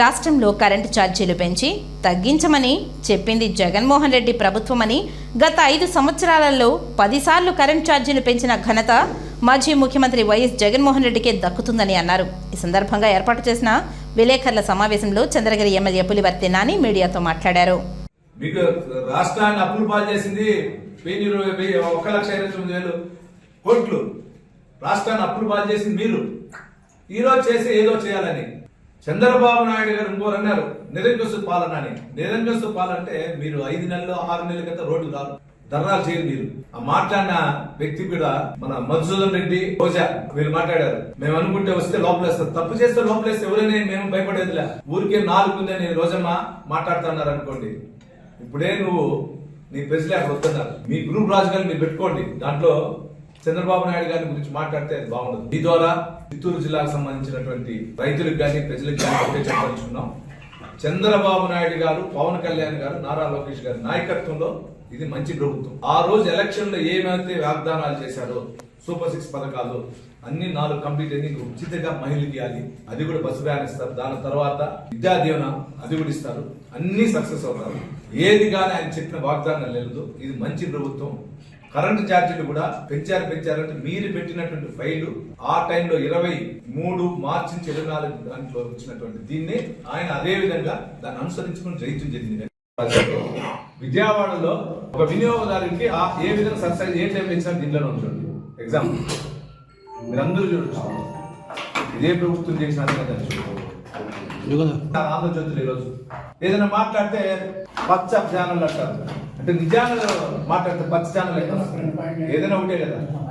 రాష్ట్రంలో కరెంటు ఛార్జీలు పెంచి తగ్గించమని చెప్పింది జగన్మోహన్ రెడ్డి ప్రభుత్వమని గత ఐదు సంవత్సరాలలో పదిసార్లు కరెంటు ఛార్జీలు పెంచిన ఘనత మాజీ ముఖ్యమంత్రి వైఎస్ జగన్మోహన్ రెడ్డికే దక్కుతుందని అన్నారు. ఈ సందర్భంగా ఏర్పాటు చేసిన విలేకరుల సమావేశంలో చంద్రగిరి ఎమ్మెల్యే పులివర్తి నాని మీడియాతో మాట్లాడారు. మీకు రాష్ట్రాన్ని అప్పులు పాలు చేసింది ఒక లక్ష ఇరవై తొమ్మిది వేలు కోట్లు. రాష్ట్రాన్ని అప్పులు పాలు చేసింది మీరు. ఈరోజు చేసి ఏదో చేయాలని. చంద్రబాబు నాయుడు గారు ఇంకోరు అన్నారు నిరంకుశ పాలన అని. నిరంకుశ పాలన అంటే మీరు ఐదు నెలలు ఆరు నెలల క్రితం రోడ్లు రాదు ధర్నాలు చేయరు మీరు. ఆ మాట్లాడిన వ్యక్తి కూడా మన మధుసూదన్ రెడ్డి రోజా వీళ్ళు మాట్లాడారు. మేము అనుకుంటే వస్తే లోపలేస్తారు. తప్పు చేస్తే లోపలేస్తే ఎవరైనా మేము భయపడేదిలే. ఊరికే నాలుగు నేను రోజమ్మ మాట్లాడుతున్నారు అనుకోండి. ఇప్పుడే నువ్వు నీ ప్రజలు అక్కడ వస్తున్నారు మీ గ్రూప్ రాజకీయాలు మీరు పెట్టుకోండి. దాంట్లో చంద్రబాబు నాయుడు గారి గురించి మాట్లాడితే అది బాగుండదు. ఈ ద్వారా చిత్తూరు జిల్లాకు సంబంధించినటువంటి రైతులకు కానీ ప్రజలకు కానీ ఒకటే చెప్పదలుచుకున్నాం. చంద్రబాబు నాయుడు గారు పవన్ కళ్యాణ్ గారు నారా లోకేష్ గారి నాయకత్వంలో ఇది మంచి ప్రభుత్వం. ఆ రోజు ఎలక్షన్లో ఏమైతే వాగ్దానాలు చేశారో సూపర్ సిక్స్ పథకాలు అన్ని నాలుగు కంప్లీట్ అయింది ఉచితంగా మహిళకి ఇవ్వాలి. అది కూడా బస్సు వ్యాన్ ఇస్తారు. దాని తర్వాత విద్యా దీవెన అది కూడా ఇస్తారు. అన్ని సక్సెస్ అవుతారు. ఏది కానీ ఆయన చెప్పిన వాగ్దానం లేదు ఇది మంచి ప్రభుత్వం. కరెంటు ఛార్జీలు కూడా పెంచారు పెంచారంటే మీరు పెట్టినటువంటి ఫైలు ఆ టైంలో ఇరవై మూడు మార్చి నుంచి ఇరవై నాలుగు దాంట్లో వచ్చినటువంటి దీన్ని ఆయన అదే విధంగా దాన్ని అనుసరించుకుని జయించడం జరిగింది. విజయవాడలో ఒక వినియోగదారునికి ఆ ఏ విధంగా సబ్సిడీ ఏ టైం ఇచ్చినా దీంట్లోనే ఉంచండి ఎగ్జాంపుల్ మీరందరూ చూడొచ్చు. ఇదే ప్రభుత్వం చేసిన. ఆంధ్రజ్యోతులు ఈరోజు. ఏదైనా మాట్లాడితే పచ్చ ఛానల్ అంటారు. అంటే నిజాలు మాట్లాడితే పచ్చ ఛానల్? ఏదైనా ఒకటే కదా.